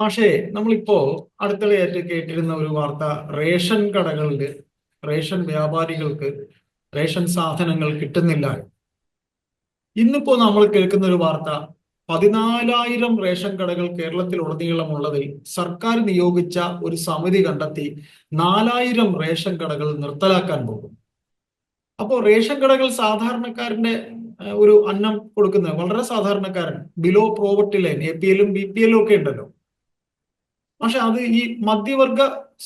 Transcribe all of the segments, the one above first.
പക്ഷേ നമ്മളിപ്പോ അടുക്കളയായിട്ട് കേട്ടിരുന്ന ഒരു വാർത്ത റേഷൻ കടകളിൽ റേഷൻ വ്യാപാരികൾക്ക് റേഷൻ സാധനങ്ങൾ കിട്ടുന്നില്ല. ഇന്നിപ്പോ നമ്മൾ കേൾക്കുന്ന ഒരു വാർത്ത പതിനാലായിരം റേഷൻ കടകൾ കേരളത്തിൽ ഉള്ളതിൽ സർക്കാർ നിയോഗിച്ച ഒരു സമിതി കണ്ടെത്തി നാലായിരം റേഷൻ കടകൾ നിർത്തലാക്കാൻ പോകും അപ്പോൾ റേഷൻ കടകൾ സാധാരണക്കാരന്റെ ഒരു അന്നം കൊടുക്കുന്നത് വളരെ സാധാരണക്കാരൻ. Below poverty line A P എല്ലും ബി പി എല്ലും ഒക്കെ ഉണ്ടല്ലോ. പക്ഷെ അത് ഈ മധ്യവർഗ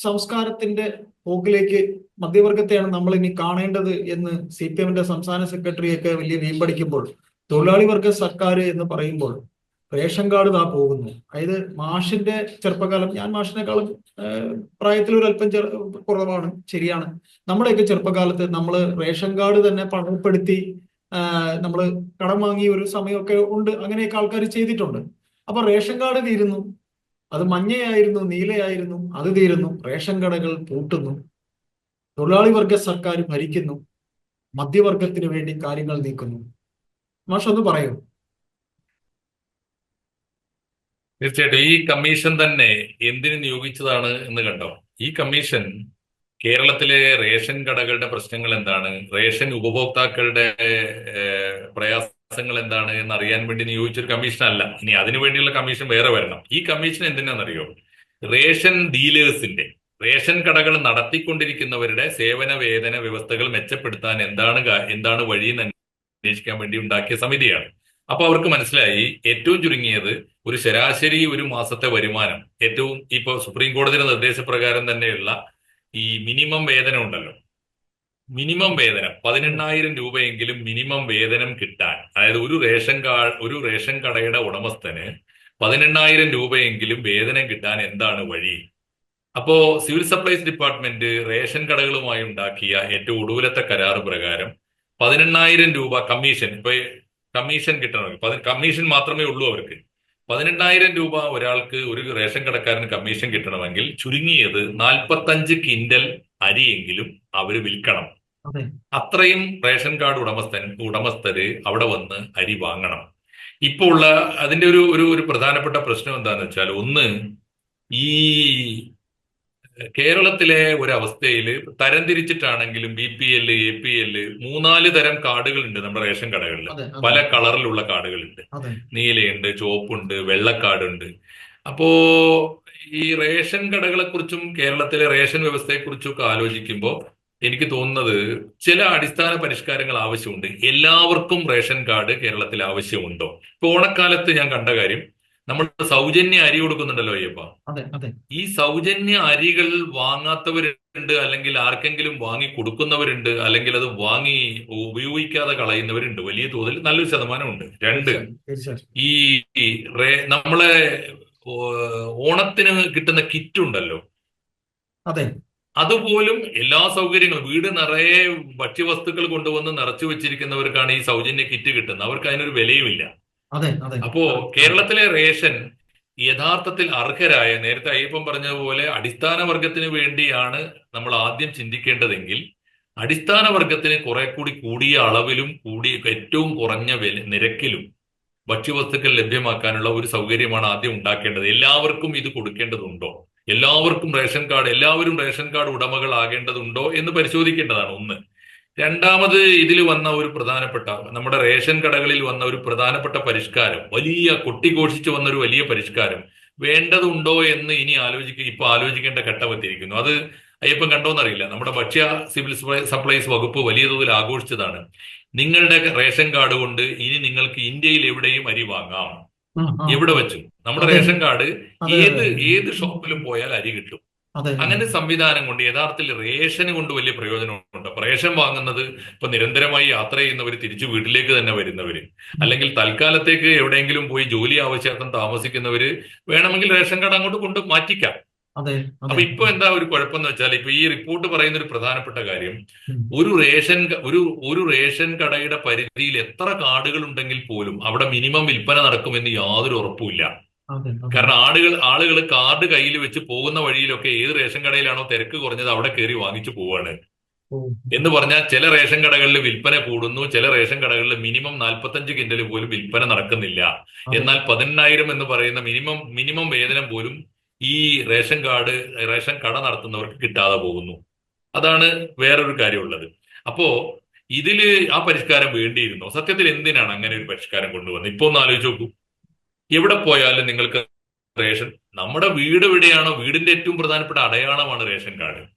സംസ്കാരത്തിന്റെ പോക്കിലേക്ക് മധ്യവർഗത്തെയാണ് നമ്മൾ ഇനി കാണേണ്ടത് എന്ന് സി പി എമ്മിന്റെ സംസ്ഥാന സെക്രട്ടറിയൊക്കെ വലിയ വീമ്പടിക്കുമ്പോൾ തൊഴിലാളി വർഗ സർക്കാർ എന്ന് പറയുമ്പോൾ റേഷൻ കാർഡ് താ പോകുന്നു. അതായത് മാഷിന്റെ ചെറുപ്പകാലം ഞാൻ മാഷിനേക്കാളും പ്രായത്തിൽ ഒരു അല്പം കുറവാണ് ശരിയാണ്. നമ്മുടെയൊക്കെ ചെറുപ്പകാലത്ത് നമ്മൾ റേഷൻ കാർഡ് തന്നെ പണപ്പെടുത്തി നമ്മൾ കടം വാങ്ങിയ ഒരു സമയമൊക്കെ ഉണ്ട് അങ്ങനെയൊക്കെ ആൾക്കാർ ചെയ്തിട്ടുണ്ട്. അപ്പൊ റേഷൻ കാർഡ് തീരുന്നു. അത് മഞ്ഞയായിരുന്നു നീലയായിരുന്നു അത് തീരുന്നു റേഷൻ കടകൾ പൂട്ടുന്നു തൊഴിലാളി വർഗ സർക്കാർ ഭരിക്കുന്നു മധ്യവർഗത്തിന് വേണ്ടി കാര്യങ്ങൾ നീക്കുന്നു. മാഷ് ഒന്ന് പറയൂ. തീർച്ചയായിട്ടും ഈ കമ്മീഷൻ തന്നെ എന്തിനു നിയോഗിച്ചതാണ് എന്ന് കണ്ടോ? ഈ കമ്മീഷൻ കേരളത്തിലെ റേഷൻ കടകളുടെ പ്രശ്നങ്ങൾ എന്താണ്? റേഷൻ ഉപഭോക്താക്കളുടെ ഏഹ്, പ്രയാസങ്ങൾ എന്താണ് എന്ന് അറിയാൻ വേണ്ടി നിയോഗിച്ചൊരു കമ്മീഷൻ അല്ല ഇനി അതിനു വേണ്ടിയുള്ള കമ്മീഷൻ വേറെ വരണം. ഈ കമ്മീഷൻ എന്തിനാണെന്നറിയോ? റേഷൻ ഡീലേഴ്സിന്റെ റേഷൻ കടകൾ നടത്തിക്കൊണ്ടിരിക്കുന്നവരുടെ സേവന വേതന വ്യവസ്ഥകൾ മെച്ചപ്പെടുത്താൻ എന്താണ് എന്താണ് വഴിയെന്ന് അന്വേഷിക്കാൻ വേണ്ടി ഉണ്ടാക്കിയ സമിതിയാണ്. അപ്പൊ അവർക്ക് മനസ്സിലായി ഏറ്റവും ചുരുങ്ങിയത് ഒരു ശരാശരി ഒരു മാസത്തെ വരുമാനം. ഏറ്റവും ഇപ്പൊ സുപ്രീം കോടതിയുടെ നിർദ്ദേശപ്രകാരം തന്നെയുള്ള ഈ മിനിമം വേതനം ഉണ്ടല്ലോ. മിനിമം വേതനം. പതിനെണ്ണായിരം രൂപയെങ്കിലും മിനിമം വേതനം കിട്ടാൻ. അതായത് ഒരു റേഷൻ കാർഡ് ഒരു റേഷൻ കടയുടെ ഉടമസ്ഥന് പതിനെണ്ണായിരം രൂപയെങ്കിലും വേതനം കിട്ടാൻ എന്താണ് വഴി? അപ്പോ സിവിൽ സപ്ലൈസ് ഡിപ്പാർട്ട്മെന്റ് റേഷൻ കടകളുമായി ഉണ്ടാക്കിയ ഏറ്റവും ഒടുവിലത്തെ കരാർ പ്രകാരം പതിനെണ്ണായിരം രൂപ കമ്മീഷൻ ഇപ്പൊ കമ്മീഷൻ കിട്ടണം കമ്മീഷൻ മാത്രമേ ഉള്ളൂ അവർക്ക്. പതിനെണ്ണായിരം രൂപ ഒരാൾക്ക് ഒരു റേഷൻ കടക്കാരന് കമ്മീഷൻ കിട്ടണമെങ്കിൽ ചുരുങ്ങിയത് നാൽപ്പത്തഞ്ച് കിൻഡൽ അരിയെങ്കിലും അവർ വിൽക്കണം. അത്രയും റേഷൻ കാർഡ് ഉടമസ്ഥൻ ഉടമസ്ഥര് അവിടെ വന്ന് അരി വാങ്ങണം. ഇപ്പോൾ ഉള്ള അതിന്റെ ഒരു ഒരു ഒരു പ്രധാനപ്പെട്ട പ്രശ്നം എന്താന്ന് വെച്ചാൽ ഒന്ന് ഈ കേരളത്തിലെ ഒരു അവസ്ഥയിൽ തരംതിരിച്ചിട്ടാണെങ്കിലും B P L A P L മൂന്നാൽ തരം കാർഡുകളുണ്ട് നമ്മുടെ റേഷൻ കടകളിൽ പല കളറിലുള്ള കാർഡുകളുണ്ട്. ഉണ്ട് നീലയുണ്ട് ചുവപ്പുണ്ട് വെള്ളക്കാർഡുണ്ട് അപ്പോ ഈ റേഷൻ കടകളെ കുറിച്ചും കേരളത്തിലെ റേഷൻ വ്യവസ്ഥയെ കുറിച്ചും ഒക്കെ ആലോചിക്കുമ്പോൾ എനിക്ക് തോന്നുന്നത് ചില അടിസ്ഥാന പരിഷ്കാരങ്ങൾ ആവശ്യമുണ്ട്. എല്ലാവർക്കും റേഷൻ കാർഡ് കേരളത്തിൽ ആവശ്യമുണ്ടോ? ഇപ്പൊ ഓണക്കാലത്ത് ഞാൻ കണ്ട കാര്യം നമ്മൾ സൗജന്യ അരി കൊടുക്കുന്നുണ്ടല്ലോ അയ്യപ്പ. ഈ സൗജന്യ അരികൾ വാങ്ങാത്തവരുണ്ട് അല്ലെങ്കിൽ ആർക്കെങ്കിലും വാങ്ങി കൊടുക്കുന്നവരുണ്ട് അല്ലെങ്കിൽ അത് വാങ്ങി ഉപയോഗിക്കാതെ കളയുന്നവരുണ്ട്. വലിയ തോതിൽ നല്ലൊരു ശതമാനമുണ്ട്. രണ്ട് ഈ നമ്മളെ ഓണത്തിന് കിട്ടുന്ന കിറ്റ് ഉണ്ടല്ലോ. അതെ. അതുപോലും എല്ലാ സൗകര്യങ്ങളും വീട് നിറയെ ഭക്ഷ്യവസ്തുക്കൾ കൊണ്ടുവന്ന് നിറച്ചു വെച്ചിരിക്കുന്നവർക്കാണ് ഈ സൗജന്യ കിറ്റ് കിട്ടുന്നത്. അവർക്ക് അതിനൊരു വിലയുമില്ല. അപ്പോ കേരളത്തിലെ റേഷൻ യഥാർത്ഥത്തിൽ അർഹരായ നേരത്തെ അയ്യപ്പം പറഞ്ഞതുപോലെ അടിസ്ഥാന വർഗത്തിന് വേണ്ടിയാണ് നമ്മൾ ആദ്യം ചിന്തിക്കേണ്ടതെങ്കിൽ അടിസ്ഥാന വർഗത്തിന് കുറെ കൂടി കൂടിയ അളവിലും കൂടിയ ഏറ്റവും കുറഞ്ഞ വില നിരക്കിലും ഭക്ഷ്യവസ്തുക്കൾ ലഭ്യമാക്കാനുള്ള ഒരു സൗകര്യമാണ് ആദ്യം ഉണ്ടാക്കേണ്ടത്. എല്ലാവർക്കും ഇത് കൊടുക്കേണ്ടതുണ്ടോ? എല്ലാവർക്കും റേഷൻ കാർഡ് എല്ലാവരും റേഷൻ കാർഡ് ഉടമകളാകേണ്ടതുണ്ടോ എന്ന് പരിശോധിക്കേണ്ടതാണ് ഒന്ന്. രണ്ടാമത് ഇതിൽ വന്ന ഒരു പ്രധാനപ്പെട്ട നമ്മുടെ റേഷൻ കടകളിൽ വന്ന ഒരു പ്രധാനപ്പെട്ട പരിഷ്കാരം വലിയ കൊട്ടിഘോഷിച്ചു വന്ന ഒരു വലിയ പരിഷ്കാരം വേണ്ടതുണ്ടോ എന്ന് ഇനി ആലോചിക്കുക ഇപ്പൊ ആലോചിക്കേണ്ട ഘട്ടം എത്തിയിരിക്കുന്നു. അത് അയ്യപ്പം കണ്ടോന്നറിയില്ല. നമ്മുടെ ഭക്ഷ്യ സിവിൽ സപ്ലൈസ് വകുപ്പ് വലിയ തോതിൽ ആഘോഷിച്ചതാണ്. നിങ്ങളുടെ റേഷൻ കാർഡ് കൊണ്ട് ഇനി നിങ്ങൾക്ക് ഇന്ത്യയിൽ എവിടെയും അരി വാങ്ങാം. എവിടെ വെച്ചു? നമ്മുടെ റേഷൻ കാർഡ് ഏത് ഏത് ഷോപ്പിലും പോയാൽ അരി കിട്ടും. അങ്ങനെ സംവിധാനം കൊണ്ട് യഥാർത്ഥത്തിൽ റേഷന് കൊണ്ട് വലിയ പ്രയോജനമുണ്ട്. അപ്പൊ റേഷൻ വാങ്ങുന്നത് ഇപ്പൊ നിരന്തരമായി യാത്ര ചെയ്യുന്നവർ തിരിച്ചു വീട്ടിലേക്ക് തന്നെ വരുന്നവര് അല്ലെങ്കിൽ തൽക്കാലത്തേക്ക് എവിടെയെങ്കിലും പോയി ജോലി ആവശ്യാർത്ഥം താമസിക്കുന്നവര് വേണമെങ്കിൽ റേഷൻ കാർഡ് അങ്ങോട്ട് കൊണ്ട് മാറ്റിക്കാം. അപ്പൊ ഇപ്പൊ എന്താ ഒരു കുഴപ്പമെന്ന് വെച്ചാൽ ഇപ്പൊ ഈ റിപ്പോർട്ട് പറയുന്ന ഒരു പ്രധാനപ്പെട്ട കാര്യം ഒരു റേഷൻ ഒരു ഒരു റേഷൻ കടയുടെ പരിധിയിൽ എത്ര കാർഡുകൾ ഉണ്ടെങ്കിൽ പോലും അവിടെ മിനിമം വിൽപ്പന നടക്കുമെന്ന് യാതൊരു ഉറപ്പുമില്ല. കാരണം ആളുകൾ ആളുകൾ കാർഡ് കയ്യിൽ വെച്ച് പോകുന്ന വഴിയിലൊക്കെ ഏത് റേഷൻ കടയിലാണോ തിരക്ക് കുറഞ്ഞത് അവിടെ കയറി വാങ്ങിച്ചു പോവാണ്. എന്ന് പറഞ്ഞാൽ ചില റേഷൻ കടകളിൽ വിൽപ്പന കൂടുന്നു ചില റേഷൻ കടകളിൽ മിനിമം നാൽപ്പത്തഞ്ച് കിൻഡൽ പോലും വിൽപ്പന നടക്കുന്നില്ല. എന്നാൽ പതിനെണ്ണായിരം എന്ന് പറയുന്ന മിനിമം മിനിമം വേതനം പോലും ഈ റേഷൻ കാർഡ് റേഷൻ കട നടത്തുന്നവർക്ക് കിട്ടാതെ പോകുന്നു. അതാണ് വേറൊരു കാര്യമുള്ളത്. അപ്പോ ഇതിൽ ആ പരിഷ്കാരം വേണ്ടിയിരുന്നു? സത്യത്തിൽ എന്തിനാണ് അങ്ങനെ ഒരു പരിഷ്കാരം കൊണ്ടുവന്നത്? ഇപ്പൊ ഒന്ന് ആലോചിച്ച് നോക്കൂ. എവിടെ പോയാലും നിങ്ങൾക്ക് റേഷൻ നമ്മുടെ വീട് എവിടെയാണോ? വീടിന്റെ ഏറ്റവും പ്രധാനപ്പെട്ട അടയാളമാണ് റേഷൻ കാർഡ്.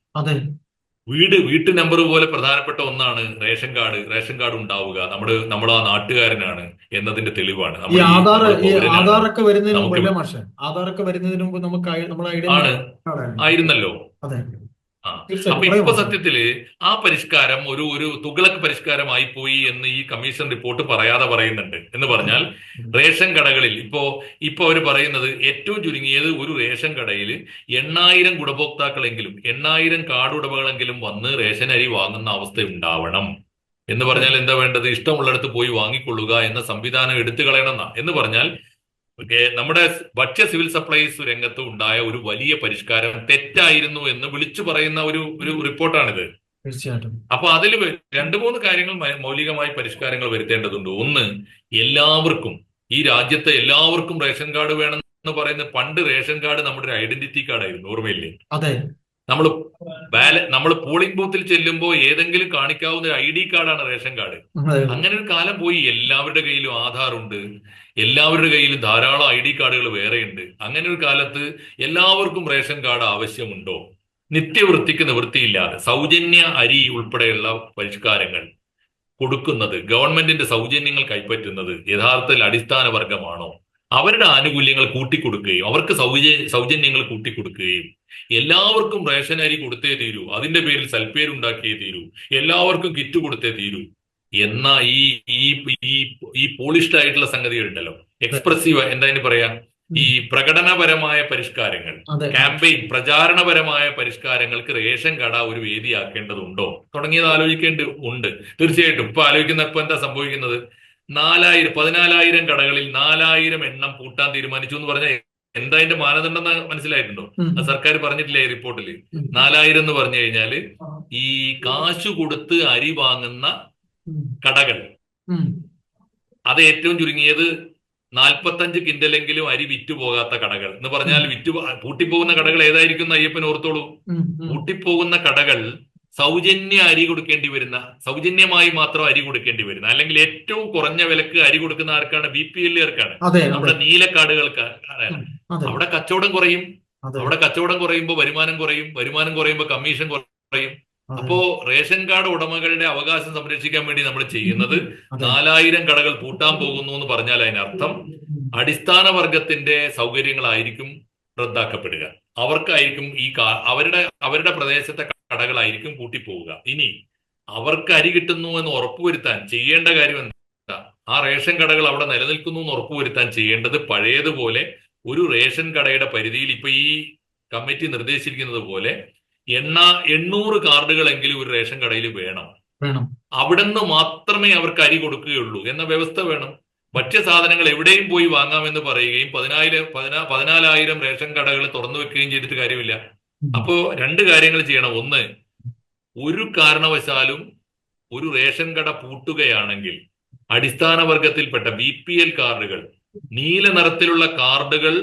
വീട് വീട്ടു നമ്പർ പോലെ പ്രധാനപ്പെട്ട ഒന്നാണ് റേഷൻ കാർഡ്. റേഷൻ കാർഡ് ഉണ്ടാവുക. നമ്മുടെ നമ്മൾ ആ നാട്ടുകാരനാണ് എന്നതിന്റെ തെളിവാണ്. ആധാറൊക്കെ വരുന്നതിന് മുമ്പ് ആധാറൊക്കെ വരുന്നതിന് മുമ്പ് നമുക്ക് നമ്മുടെ ആയിരുന്നല്ലോ. അപ്പൊ ഇപ്പൊ സത്യത്തിൽ ആ പരിഷ്കാരം ഒരു ഒരു തുകളക്ക് പരിഷ്കാരമായി പോയി എന്ന് ഈ കമ്മീഷൻ റിപ്പോർട്ട് പറയാതെ പറയുന്നുണ്ട്. എന്ന് പറഞ്ഞാൽ റേഷൻ കടകളിൽ ഇപ്പോ ഇപ്പൊ അവർ പറയുന്നത് ഏറ്റവും ചുരുങ്ങിയത് ഒരു റേഷൻ കടയിൽ എണ്ണായിരം ഗുണഭോക്താക്കളെങ്കിലും എണ്ണായിരം കാർഡ് ഉടമകളെങ്കിലും വന്ന് റേഷൻ അരി വാങ്ങുന്ന അവസ്ഥ ഉണ്ടാവണം എന്ന് പറഞ്ഞാൽ എന്താ വേണ്ടത്? ഇഷ്ടമുള്ളിടത്ത് പോയി വാങ്ങിക്കൊള്ളുക എന്ന സംവിധാനം എടുത്തു കളയണം എന്ന് പറഞ്ഞാൽ നമ്മുടെ ഭക്ഷ്യ സിവിൽ സപ്ലൈസ് രംഗത്ത് ഉണ്ടായ ഒരു വലിയ പരിഷ്കാരം തെറ്റായിരുന്നു എന്ന് വിളിച്ചു പറയുന്ന ഒരു ഒരു റിപ്പോർട്ടാണിത്. തീർച്ചയായിട്ടും. അപ്പൊ അതിൽ രണ്ട് മൂന്ന് കാര്യങ്ങൾ മൗലികമായി പരിഷ്കാരങ്ങൾ വരുത്തേണ്ടതുണ്ട്. ഒന്ന് എല്ലാവർക്കും ഈ രാജ്യത്തെ എല്ലാവർക്കും റേഷൻ കാർഡ് വേണം എന്ന് പറയുന്ന പണ്ട് റേഷൻ കാർഡ് നമ്മുടെ ഒരു ഐഡന്റിറ്റി കാർഡായിരുന്നു ഓർമ്മയില്ലേ? അതെ. നമ്മൾ ബാല നമ്മൾ പോളിംഗ് ബൂത്തിൽ ചെല്ലുമ്പോൾ ഏതെങ്കിലും കാണിക്കാവുന്ന ഐ ഡി കാർഡാണ് റേഷൻ കാർഡ്. അങ്ങനെ ഒരു കാലം പോയി. എല്ലാവരുടെ കയ്യിലും ആധാർ ഉണ്ട് എല്ലാവരുടെ കയ്യിലും ധാരാളം ഐ ഡി കാർഡുകൾ വേറെയുണ്ട്. അങ്ങനെ ഒരു കാലത്ത് എല്ലാവർക്കും റേഷൻ കാർഡ് ആവശ്യമുണ്ടോ? നിത്യവൃത്തിക്ക് നിവൃത്തിയില്ലാതെ സൗജന്യ അരി ഉൾപ്പെടെയുള്ള പരിഷ്കാരങ്ങൾ കൊടുക്കുന്നത് ഗവൺമെന്റിന്റെ സൗജന്യങ്ങൾ കൈപ്പറ്റുന്നത് യഥാർത്ഥത്തിൽ അടിസ്ഥാന വർഗമാണോ അവരുടെ ആനുകൂല്യങ്ങൾ കൂട്ടിക്കൊടുക്കുകയും അവർക്ക് സൗജ സൗജന്യങ്ങൾ കൂട്ടിക്കൊടുക്കുകയും എല്ലാവർക്കും റേഷൻ അരി കൊടുത്തേ തീരൂ അതിന്റെ പേരിൽ സൽപ്പേരുണ്ടാക്കിയേ തീരൂ എല്ലാവർക്കും കിറ്റ് കൊടുത്തേ തീരൂ. എന്ന ഈ ഈ ഈ പോളിഷ്ഡ് ആയിട്ടുള്ള സംഗതികൾ ഉണ്ടല്ലോ എക്സ്പ്രസീവ് എന്താ പറയാ? ഈ പ്രകടനപരമായ പരിഷ്കാരങ്ങൾ ക്യാമ്പയിൻ പ്രചാരണപരമായ പരിഷ്കാരങ്ങൾക്ക് റേഷൻ കട ഒരു വേദിയാക്കേണ്ടതുണ്ടോ? തുടങ്ങിയത് ആലോചിക്കേണ്ടി ഉണ്ട്. തീർച്ചയായിട്ടും. ഇപ്പൊ ആലോചിക്കുന്ന ഇപ്പൊ എന്താ സംഭവിക്കുന്നത്? നാലായിരം പതിനാലായിരം കടകളിൽ നാലായിരം എണ്ണം പൂട്ടാൻ തീരുമാനിച്ചു എന്ന് പറഞ്ഞാൽ എന്താ അതിന്റെ മാനദണ്ഡം മനസ്സിലായിട്ടുണ്ടോ? അത് സർക്കാർ പറഞ്ഞിട്ടില്ല ഈ റിപ്പോർട്ടിൽ. നാലായിരം എന്ന് പറഞ്ഞു കഴിഞ്ഞാൽ ഈ കാശു കൊടുത്ത് അരി വാങ്ങുന്ന കടകൾ. അത് ഏറ്റവും ചുരുങ്ങിയത് നാൽപ്പത്തഞ്ച് കിൻഡലെങ്കിലും അരി വിറ്റ് പോകാത്ത കടകൾ. എന്ന് പറഞ്ഞാൽ വിറ്റു പൂട്ടിപ്പോകുന്ന കടകൾ ഏതായിരിക്കും അയ്യപ്പൻ ഓർത്തോളൂ. പൂട്ടിപ്പോകുന്ന കടകൾ സൗജന്യ അരി കൊടുക്കേണ്ടി വരുന്ന സൗജന്യമായി മാത്രം അരി കൊടുക്കേണ്ടി വരുന്ന അല്ലെങ്കിൽ ഏറ്റവും കുറഞ്ഞ വിലക്ക് അരി കൊടുക്കുന്ന ആർക്കാണ്? ബി പി എല്ലുകാർക്കാണ് നമ്മുടെ നീലക്കാടുകൾക്ക് അവിടെ കച്ചവടം കുറയും. അവിടെ കച്ചവടം കുറയുമ്പോൾ വരുമാനം കുറയും. വരുമാനം കുറയുമ്പോൾ കമ്മീഷൻ കുറയും. അപ്പോ റേഷൻ കാർഡ് ഉടമകളുടെ അവകാശം സംരക്ഷിക്കാൻ വേണ്ടി നമ്മൾ ചെയ്യുന്നത്. നാലായിരം കടകൾ പൂട്ടാൻ പോകുന്നു എന്ന് പറഞ്ഞാൽ അതിനർത്ഥം. അടിസ്ഥാന വർഗത്തിന്റെ സൗകര്യങ്ങളായിരിക്കും റദ്ദാക്കപ്പെടുക. അവർക്കായിരിക്കും ഈ കാ- അവരുടെ അവരുടെ പ്രദേശത്തെ കടകളായിരിക്കും കൂട്ടിപ്പോവുക ഇനി അവർക്ക് അരി കിട്ടുന്നു എന്ന് ഉറപ്പുവരുത്താൻ ചെയ്യേണ്ട കാര്യം എന്താ? ആ റേഷൻ കടകൾ അവിടെ നിലനിൽക്കുന്നു എന്ന് ഉറപ്പുവരുത്താൻ ചെയ്യേണ്ടത് പഴയതുപോലെ ഒരു റേഷൻ കടയുടെ പരിധിയിൽ ഇപ്പൊ ഈ കമ്മിറ്റി നിർദ്ദേശിച്ചിരിക്കുന്നത് പോലെ എണ്ണ എണ്ണൂറ് കാർഡുകളെങ്കിലും ഒരു റേഷൻ കടയിൽ വേണം. അവിടുന്ന് മാത്രമേ അവർക്ക് അരി കൊടുക്കുകയുള്ളൂ. എന്ന വ്യവസ്ഥ വേണം. ഭക്ഷ്യസാധനങ്ങൾ എവിടെയും പോയി വാങ്ങാമെന്ന് പറയുകയും പതിനായിരം പതിനാ പതിനാലായിരം റേഷൻ കടകൾ തുറന്നു വെക്കുകയും ചെയ്തിട്ട് കാര്യമില്ല. അപ്പോ രണ്ട് കാര്യങ്ങൾ ചെയ്യണം ഒന്ന് ഒരു കാരണവശാലും ഒരു റേഷൻ കട പൂട്ടുകയാണെങ്കിൽ അടിസ്ഥാന വർഗത്തിൽപ്പെട്ട ബി പി എൽ കാർഡുകൾ നീല നിറത്തിലുള്ള കാർഡുകൾ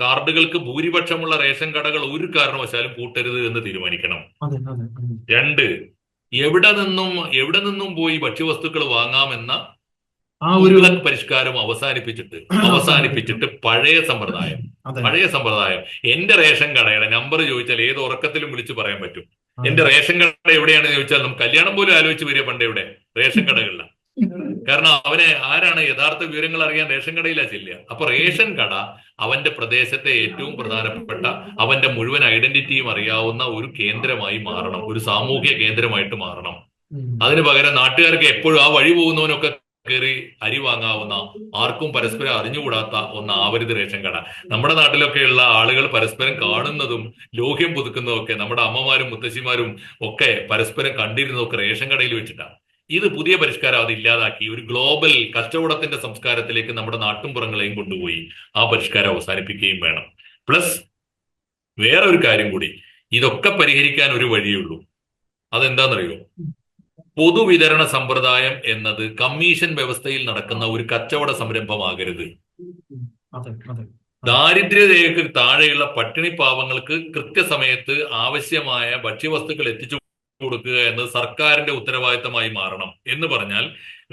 കാർഡുകൾക്ക് ഭൂരിപക്ഷമുള്ള റേഷൻ കടകൾ ഒരു കാരണവശാലും പൂട്ടരുത് എന്ന് തീരുമാനിക്കണം. രണ്ട് എവിടെ നിന്നും എവിടെ നിന്നും പോയി ഭക്ഷ്യവസ്തുക്കൾ വാങ്ങാമെന്ന ആ ഒരു വിളക്ക് പരിഷ്കാരം അവസാനിപ്പിച്ചിട്ട് അവസാനിപ്പിച്ചിട്ട് പഴയ സമ്പ്രദായം പഴയ സമ്പ്രദായം. എന്റെ റേഷൻ കടയുടെ നമ്പർ ചോദിച്ചാൽ ഏത് ഉറക്കത്തിലും വിളിച്ചു പറയാൻ പറ്റും. എന്റെ റേഷൻ കട എവിടെയാണെന്ന് ചോദിച്ചാൽ നമുക്ക് കല്യാണം പോലും ആലോചിച്ച് വരിക പണ്ട് എവിടെ റേഷൻ കടകളിലാണ് കാരണം അവനെ ആരാണ് യഥാർത്ഥ വിവരങ്ങൾ അറിയാൻ റേഷൻ കടയിലാ ചെല്ലുക? അപ്പൊ റേഷൻ കട അവന്റെ പ്രദേശത്തെ ഏറ്റവും പ്രധാനപ്പെട്ട അവന്റെ മുഴുവൻ ഐഡന്റിറ്റിയും അറിയാവുന്ന ഒരു കേന്ദ്രമായി മാറണം ഒരു സാമൂഹിക കേന്ദ്രമായിട്ട് മാറണം. അതിന് പകരം നാട്ടുകാർക്ക് എപ്പോഴും ആ വഴി പോകുന്നവനൊക്കെ കയറി അരി വാങ്ങാവുന്ന ആർക്കും പരസ്പരം അറിഞ്ഞുകൂടാത്ത ഒന്ന് ആവരുത് റേഷൻ കട. നമ്മുടെ നാട്ടിലൊക്കെയുള്ള ആളുകൾ പരസ്പരം കാണുന്നതും ലോഹ്യം പുതുക്കുന്നതും ഒക്കെ നമ്മുടെ അമ്മമാരും മുത്തശ്ശിമാരും ഒക്കെ പരസ്പരം കണ്ടിരുന്നതൊക്കെ റേഷൻ കടയിൽ വെച്ചിട്ടാണ്. ഇത് പുതിയ പരിഷ്കാരം അത് ഇല്ലാതാക്കി. ഒരു ഗ്ലോബൽ കച്ചവടത്തിന്റെ സംസ്കാരത്തിലേക്ക് നമ്മുടെ നാട്ടുംപുറങ്ങളെയും കൊണ്ടുപോയി ആ പരിഷ്കാരം അവസാനിപ്പിക്കുകയും വേണം. പ്ലസ് വേറെ ഒരു കാര്യം കൂടി. ഇതൊക്കെ പരിഹരിക്കാൻ ഒരു വഴിയുള്ളൂ അതെന്താണെന്നറിയോ പൊതുവിതരണ സമ്പ്രദായം എന്നത് കമ്മീഷൻ വ്യവസ്ഥയിൽ നടക്കുന്ന ഒരു കച്ചവട സംരംഭമാകരുത്. ദാരിദ്ര്യരേഖയ്ക്ക് താഴെയുള്ള പട്ടിണി പാവങ്ങൾക്ക് കൃത്യസമയത്ത് ആവശ്യമായ ഭക്ഷ്യവസ്തുക്കൾ എത്തിച്ചു കൊടുക്കുക എന്നത് സർക്കാരിന്റെ ഉത്തരവാദിത്തമായി മാറണം. എന്ന് പറഞ്ഞാൽ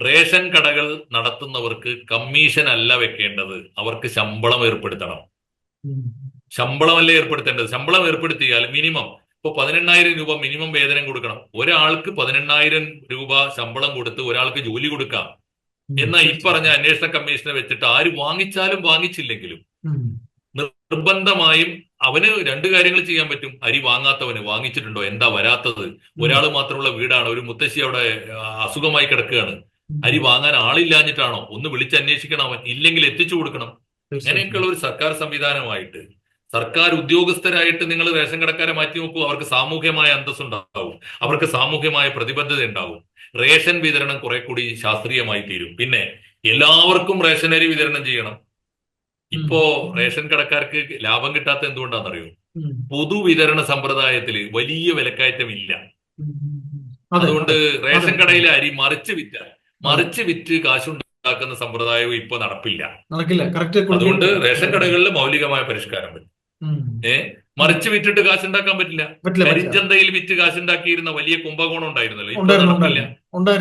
റേഷൻ കടകൾ നടത്തുന്നവർക്ക് കമ്മീഷൻ അല്ല വെക്കേണ്ടത്. അവർക്ക് ശമ്പളം ഏർപ്പെടുത്തണം. ശമ്പളമല്ലേ ഏർപ്പെടുത്തേണ്ടത്? ശമ്പളം ഏർപ്പെടുത്തിയാൽ മിനിമം ഇപ്പൊ പതിനെണ്ണായിരം രൂപ മിനിമം വേതനം കൊടുക്കണം. ഒരാൾക്ക് പതിനെണ്ണായിരം രൂപ ശമ്പളം കൊടുത്ത് ഒരാൾക്ക് ജോലി കൊടുക്കാം. എന്നാ ഈ പറഞ്ഞ അന്വേഷണ കമ്മീഷനെ വെച്ചിട്ട് ആര് വാങ്ങിച്ചാലും വാങ്ങിച്ചില്ലെങ്കിലും. നിർബന്ധമായും അവന് രണ്ട് കാര്യങ്ങൾ ചെയ്യാൻ പറ്റും. അരി വാങ്ങാത്തവന് വാങ്ങിച്ചിട്ടുണ്ടോ? എന്താ വരാത്തത്? ഒരാൾ മാത്രമുള്ള വീടാണ്. ഒരു മുത്തശ്ശി അവിടെ അസുഖമായി കിടക്കുകയാണ്. അരി വാങ്ങാൻ ആളില്ലാഞ്ഞിട്ടാണോ? ഒന്ന് വിളിച്ച് അന്വേഷിക്കണം അവൻ ഇല്ലെങ്കിൽ എത്തിച്ചു കൊടുക്കണം. അങ്ങനെയൊക്കെയുള്ള ഒരു സർക്കാർ സംവിധാനമായിട്ട് സർക്കാർ ഉദ്യോഗസ്ഥരായിട്ട് നിങ്ങൾ റേഷൻ കടക്കാരെ മാറ്റി നോക്കൂ അവർക്ക് സാമൂഹ്യമായ അന്തസ് ഉണ്ടാവും അവർക്ക് സാമൂഹ്യമായ പ്രതിബദ്ധത ഉണ്ടാവും റേഷൻ വിതരണം കുറെ കൂടി ശാസ്ത്രീയമായി തീരും. പിന്നെ എല്ലാവർക്കും റേഷനരി വിതരണം ചെയ്യണം. ഇപ്പോ റേഷൻ കടക്കാർക്ക് ലാഭം കിട്ടാത്ത എന്തുകൊണ്ടാണെന്നറിയോ. പൊതുവിതരണ സമ്പ്രദായത്തിൽ വലിയ വിലക്കയറ്റം ഇല്ല. അതുകൊണ്ട് റേഷൻ കടയിലെ അരി മറിച്ച് വിറ്റ മറിച്ച് വിറ്റ് കാശുണ്ടാക്കുന്ന സമ്പ്രദായവും ഇപ്പൊ നടപ്പില്ല. അതുകൊണ്ട് റേഷൻ കടകളിൽ മൗലികമായ പരിഷ്കാരം വരും. ഏ? മറിച്ച് വിറ്റിട്ട് കാശുണ്ടാക്കാൻ പറ്റില്ല. കരിഞ്ചന്തയിൽ വിറ്റ് കാശുണ്ടാക്കിയിരുന്ന വലിയ കുംഭകോണം ഉണ്ടായിരുന്നല്ലോ. ഇപ്പൊ നടക്കില്ല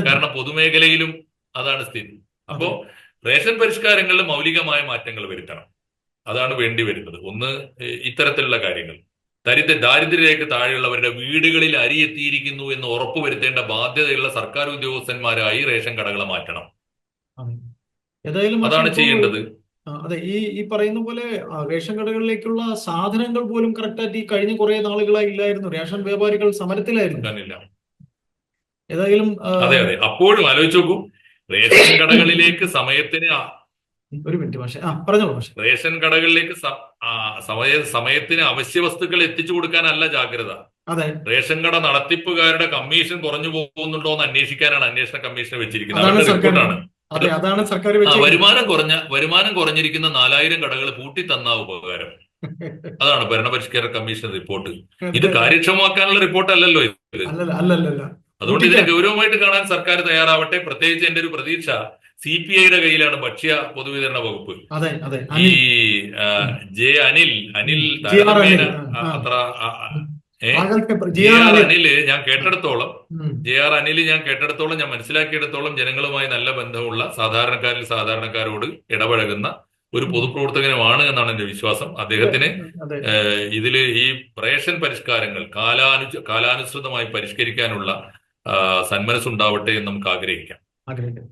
കാരണം പൊതുമേഖലയിലും അതാണ് സ്ഥിതി. അപ്പോ റേഷൻ പരിഷ്കാരങ്ങളിൽ മൗലികമായ മാറ്റങ്ങൾ വരുത്തണം. അതാണ് വേണ്ടി വരുന്നത്. ഒന്ന് ഇത്തരത്തിലുള്ള കാര്യങ്ങൾ. ദരിദ്ര ദാരിദ്ര്യരേഖ താഴെയുള്ളവരുടെ വീടുകളിൽ അരി എത്തിയിരിക്കുന്നു എന്ന് ഉറപ്പുവരുത്തേണ്ട ബാധ്യതയുള്ള സർക്കാർ ഉദ്യോഗസ്ഥന്മാരായി റേഷൻ കടകളെ മാറ്റണം. അതെ. അതാണ് ചെയ്യേണ്ടത്. അതെ ഈ ഈ പറയുന്ന പോലെ റേഷൻ കടകളിലേക്കുള്ള സാധനങ്ങൾ പോലും കറക്റ്റായിട്ട് ഈ കഴിഞ്ഞ കുറെ നാളുകളായി ഇല്ലായിരുന്നു. റേഷൻ വ്യാപാരികൾ സമരത്തിലായിരുന്നു. ഏതായാലും അതെ അതെ. അപ്പോഴും ആലോചിച്ച് നോക്കൂ. റേഷൻ കടകളിലേക്ക് സമയത്തിന് ഒരു മിനിറ്റ് പക്ഷേ ആ പറഞ്ഞോളൂ പക്ഷേ റേഷൻ കടകളിലേക്ക് സമയ സമയത്തിന് അവശ്യ വസ്തുക്കൾ എത്തിച്ചു കൊടുക്കാനല്ല ജാഗ്രത. അതെ. റേഷൻ കട നടത്തിപ്പുകാരുടെ കമ്മീഷൻ കുറഞ്ഞു പോകുന്നുണ്ടോ എന്ന് അന്വേഷിക്കാനാണ് അന്വേഷണ കമ്മീഷനെ വെച്ചിരിക്കുന്നത്. അവരുടെ റിപ്പോർട്ടാണ്. അതെ അതാണ് സർക്കാർ വരുമാനം കുറഞ്ഞ വരുമാനം കുറഞ്ഞിരിക്കുന്ന നാലായിരം കടകൾ പൂട്ടി തന്ന ഉപകാരം. അതാണ് ഭരണപരിഷ്കരണ കമ്മീഷൻ റിപ്പോർട്ട്. ഇത് കാര്യക്ഷമമാക്കാനുള്ള റിപ്പോർട്ടല്ലല്ലോ ഇത്. അല്ലല്ല അതുകൊണ്ട് ഇതിനെ ഗൗരവമായിട്ട് കാണാൻ സർക്കാർ തയ്യാറാവട്ടെ. പ്രത്യേകിച്ച് എന്റെ ഒരു പ്രതീക്ഷ സി പി ഐയുടെ കയ്യിലാണ് ഭക്ഷ്യ പൊതുവിതരണ വകുപ്പ്. ഈ ജെ അനിൽ അനിൽ. അത്ര അനിൽ ഞാൻ കേട്ടെടുത്തോളം. ജെ ആർ അനിൽ ഞാൻ കേട്ടെടുത്തോളം ഞാൻ മനസ്സിലാക്കിയെടുത്തോളം ജനങ്ങളുമായി നല്ല ബന്ധമുള്ള സാധാരണക്കാരിൽ സാധാരണക്കാരോട് ഇടപഴകുന്ന ഒരു പൊതുപ്രവർത്തകനുമാണ് എന്നാണ് എന്റെ വിശ്വാസം. അദ്ദേഹത്തിന് ഇതിൽ ഈ റേഷൻ പരിഷ്കാരങ്ങൾ കാലാനു കാലാനുസൃതമായി പരിഷ്കരിക്കാനുള്ള സന്മനസ് സന്മനസ്സുണ്ടാവട്ടെ എന്ന് നമുക്ക് ആഗ്രഹിക്കാം. ആഗ്രഹിക്കാം